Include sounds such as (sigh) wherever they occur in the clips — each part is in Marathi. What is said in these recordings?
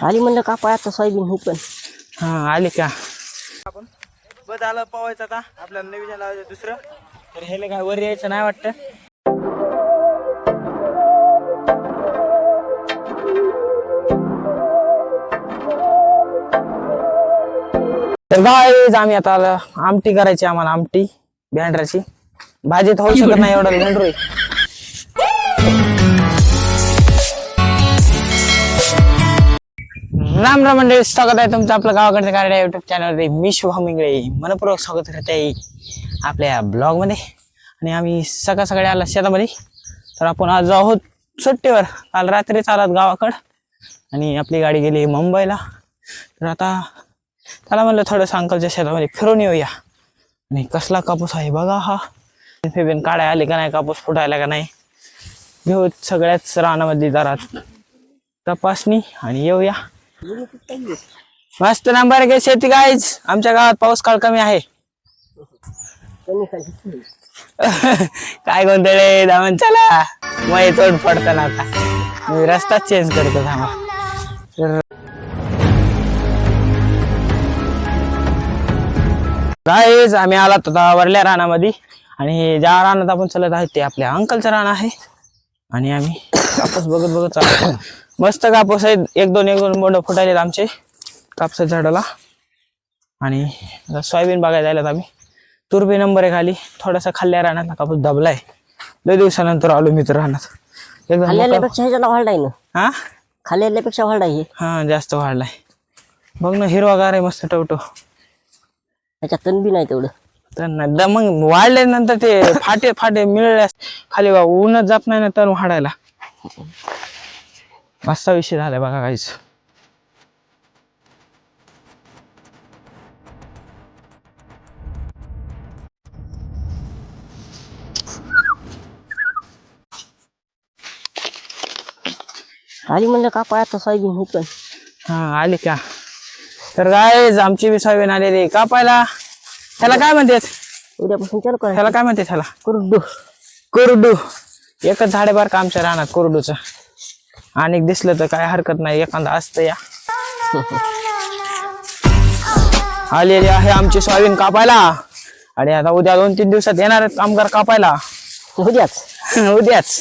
आली म्हणलं कापाय आता सोयाबीन ही पण. हा आले का? आपण बस आलं पवायचं आता. आपल्याला नवीन लावायचं दुसरं. तर हे काय वर यायचं नाही वाटतं. तर गाईज आम्ही आता आलं. आमटी करायची आम्हाला आमटी. भेंडराची. भाजी तर होऊ शकत नाही एवढं भेंडरू राम राम मंडळी स्वागत आहे तुमचं आपलं गावाकडचं कार्ड युट्यूब चॅनल मी शुभम इंगळे. मनपूर्वक स्वागत करते आपल्या ब्लॉगमध्ये आणि आम्ही सकाळ सकाळी आला शेतामध्ये. तर आपण आज आहोत सुट्टीवर. काल रात्री चालत गावाकड. आणि आपली गाडी गेली मुंबईला. तर आता त्याला म्हणलं थोडंसं अंकलच्या शेतामध्ये फिरून येऊया. आणि कसला कापूस आहे बघा हा. फेबिन काढाय आले का नाही कापूस फुटायला का नाही. घेऊ सगळ्याच रानामध्ये जरा तपासणी आणि येऊया. मस्त नंबर घे शेती गाईज आमच्या गावात पाऊस काळ कमी आहे. (laughs) काय गोंधळे दामन चला. मग तोंड पडताना आता. मी रस्ता चेंज करतो थांबा. गाईज आम्ही आलात होता वरल्या रानामध्ये. आणि ज्या रानात आपण चालत आहोत ते आपल्या अंकलचं रान आहे. आणि आम्ही (coughs) कापूस बघत बघत चालतो मस्त कापूस आहेत. एक दोन एक दोन बोंड फुटायलेत आमचे कापसाच्या झाडाला. आणि आता सोयाबीन बघायला जायला आम्ही. तुरबी नंबर आहे खाली थोडासा खाल्ल्या रानातला कापूस दबलाय. लय दिवसानंतर आलो मी तर मोठा- खाल्ल्यापेक्षा ह्याच्याला वाढलाय ना? हा? खाल्ल्यापेक्षा वाढलाय हे हा जास्त वाढलाय. बघ ना हिरवागार आहे मस्त टवटो. त्याच्यात तणबी नाही तेवढं. तर ना द- मग वाढले नंतर ते फाटे फाटे मिळले खाली बा ऊनच जात नाही ना तर वाढायला. असा विषय झालाय बघा काहीच आली म्हणलं कापाय आता सोयाबीन ही पण हा आले का? तर काय आमची बी सोयाबीन आलेली. कापायला त्याला काय म्हणतात? उद्यापासून चालू करा त्याला काय म्हणते त्याला कुरडू. कोरडू. एकच झाड आहे बरं का आमच्या रानात कोरडूचं? आणि दिसलं तर काय हरकत नाही एखादा असतं या. (laughs) आलेली आहे आमची सोयाबीन कापायला. आणि आता उद्या दोन तीन दिवसात येणार आहेत कामगार कापायला. उद्याच? (laughs) उद्याच.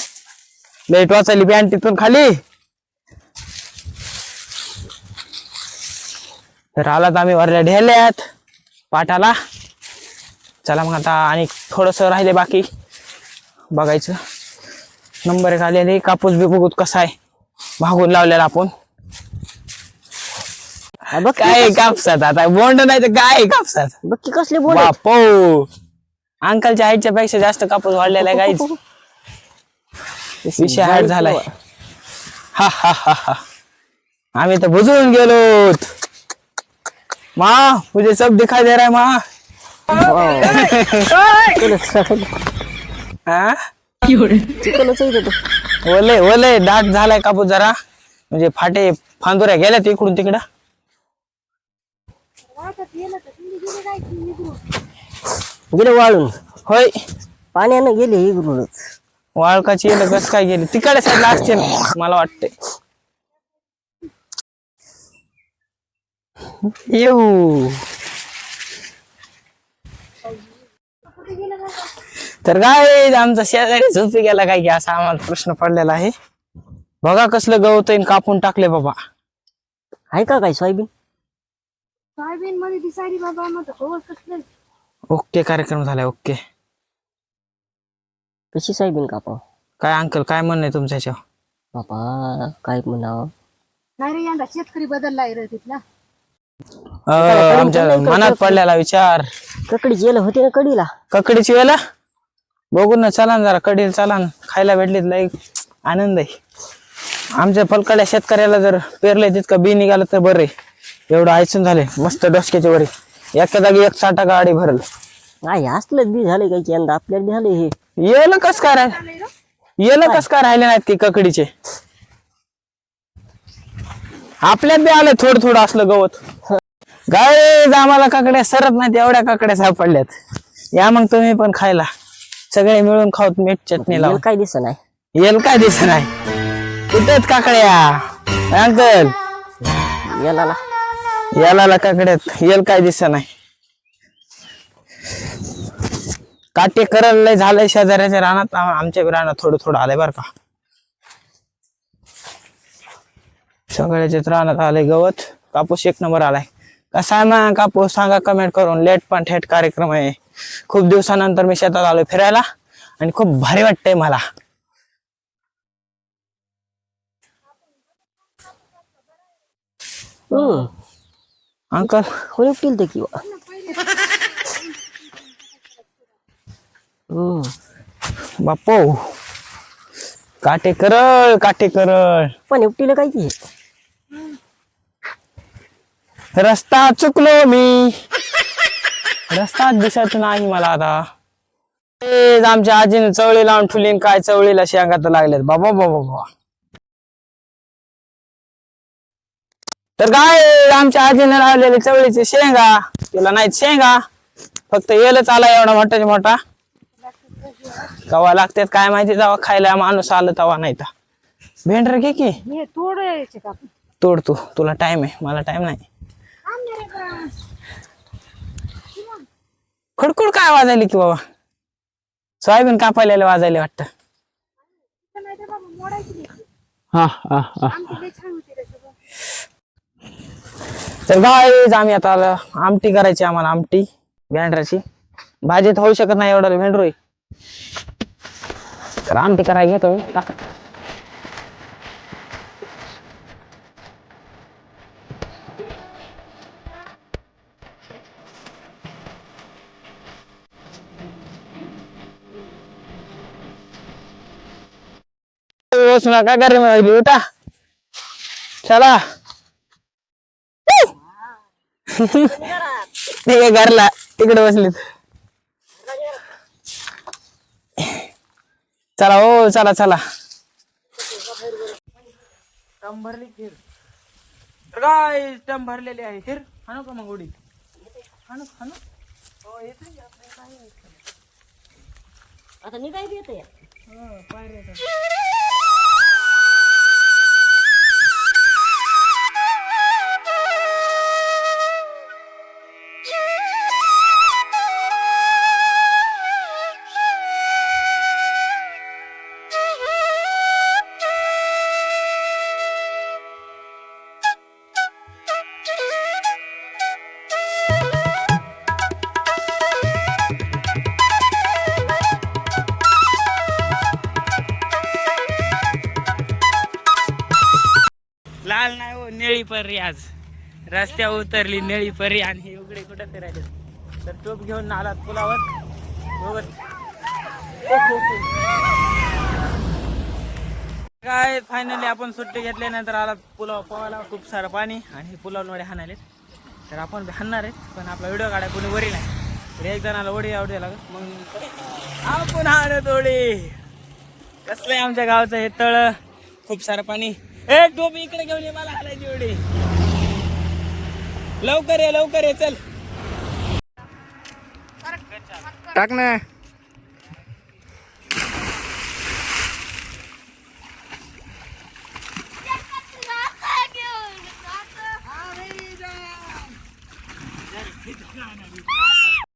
लाइट वाचायली बँड तिथून खाली. तर आलात आम्ही वरल्या ढेल्यात पाठाला चला मग आता आणि थोडस राहिले बाकी. बघायचं. नंबर एक आलेले कापूस बी बघूत कसा आहे. भागून लावलेला आपण. बघ काय कापसात आता? बोंड नाही तर काय कापसात? बघ की कसले बोल. बापो. अंकलच्या हाईटच्या पेक्षा जास्त कापूस वाढलेला आहे काहीच (laughs) विषय हार्ड झालाय. हा हा हा हा. आम्ही तर बुजून गेलो मा मुझे सब दिखाई दे रहा है माँ. (laughs) (laughs) हा? चिकनच आहे तो? ओले ओले दाट झालाय कापूस जरा. म्हणजे फाटे फांदुऱ्या गेल्यात इकडून तिकडं. गेले वाळून. होय. पाण्यानं गेले इकडूनच. वाळकाची येलं कस काय गेली? तिकडे साईडला असते ना मला वाटते येऊ. तर काय आमचा शेजारी झोपी गेला काय की असा आम्हाला प्रश्न पडलेला आहे. बघा कसलं गवत आहे कापून टाकले बाबा. आहे का काय सोयाबीन? सोयाबीन मध्ये दिसायली बाबा मग ओके कार्यक्रम झालाय ओके. कशी सोयाबीन कापाव? काय अंकल काय म्हणणं आहे तुमच्या ह्याच्यावर? बापा काय म्हणावं? नाही रे यंदा शेतकरी बदललाय रे तिथला. अं, आमच्या मनात पडलेला विचार. ककडी गेलं होते ना कडीला ककडीची वेळा बघू ना चला ना जरा कडीला चला ना. खायला भेटली तर लई आनंद आहे. आमच्या पलकड्या शेतकऱ्याला जर पेरले तितकं बी निघालं तर बरं आहे. एवढं आयसून झाले मस्त डोसक्याच्या वरी. एका जागी एक साठा गाडी भरल. नाही असलंच बी झालं काय यंदा आपल्याला बी झालं हे. येलं कस काय राहिलं? येलं कस काय राहिले नाहीत की ककडीचे? आपल्यात बी आलं थोडं थोडं असलं गवत. गाय आम्हाला काकड्या सरत नाहीत एवढ्या काकड्या सापडल्यात. या मग तुम्ही पण खायला. सगळे मिळून खाऊत मीठ चटणी लावून. काय दिसत नाही. येल काय दिसत नाही. कुठेच काकड्या? अंकल. याला ला. याला काकड्यात येल काय दिसत नाही. काटे करल लय झालंय शेजाऱ्याच्या रानात. आम- आमच्या बी रानात थोडं थोडं आलंय बरं का. सगळ्याच्याच रानात आलंय गवत. कापूस एक नंबर आलाय. कसा आहे मग कापूस सांगा कमेंट करून. लेट पण थेट कार्यक्रम आहे. खूप दिवसानंतर मी शेतात आलोय फिरायला आणि खूप भारी वाटतंय मला. अंकल. उपटील ते किंवा. बापो काटे करळ काटे करळ पण उपटीला काय की? रस्ता चुकलो मी. रस्ता दिसत नाही मला आता. तेच आमच्या आजीने चवळी लावून ठुलीन काय चवळीला शेंगा तर लागल्यात. बाबा बाबा बाबा. तर काय आमच्या आजीने लावलेले चवळीचे शेंगा. तिला नाहीत शेंगा. फक्त येलच आला एवढा मोठाच्या मोठा. कवा लागतात काय माहिती तेव्हा खायला माणूस आलं तेव्हा नाही तर. भेंडर घे की. का? तोड तू. तुला टाइम आहे. मला टाइम नाही. खडखड काय वाजायली की बाबा? सोयाबीन कापायला वाजायला वाटतं. हा हा हा. तर गाईज आम्ही आता आलो. आमटी करायची आम्हाला आमटी. भेंडराची. भाजी तर होऊ शकत नाही एवढं भेंडरोई तर आमटी करायला घेतो टाका. बसू नका गरमी लागली उठा. चला. ठीक आहे घरला तिकडे बसलीत. चला हो चला चला. काय स्टंप भरलेली आहे. हिर हाणू का मग उडी हाणू हाणू. आता निघाय येते लाल निळी परी आज. रस्त्यावर उतरली निळी परी आणि हे उघडे कुठं फिरायचे तर टोप घेऊन आलात पुलावर. बरोबर काय फायनली आपण सुट्टी घेतल्यानंतर आला पुलाव पोहायला. खूप सारं पाणी आणि हे पुलावर हाणाले तर आपण हाणणार आहेत पण आपला व्हिडिओ काढाय कोणी वरी नाही. तर एक जणाला ओढी आवडे लागत मग आपण हाणत ओढी कसलं आहे आमच्या गावचं हे तळ? खूप सारं पाणी. ए टोपी इकडे घेऊन ये मला हालायची एवढी. लवकर ये लवकर ये चल. टाक ना.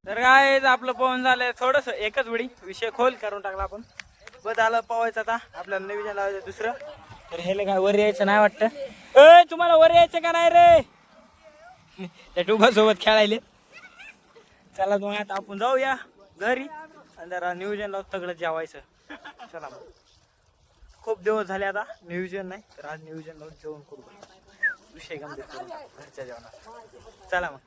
तर काय आपलं पोहून झालंय थोडस एकच वेळी विषय खोल करून टाकला आपण. बस आलं पोवायचं आता. आपल्याला नवीन लावायचं दुसरं. तर ह्याला काय वर यायचं नाही वाटतं? ए तुम्हाला वर यायचं का नाही रे? त्या टुबासोबत खेळायले. चला मग आता आपण जाऊया घरी. आणि जरा नियोजन लावून जेवायचं. चला मग. खूप दिवस झाले आता नियोजन नाही तर आज नियोजन लावून जेवण करू विषय गंभीर करू घरच्या जेवणात. चला मग.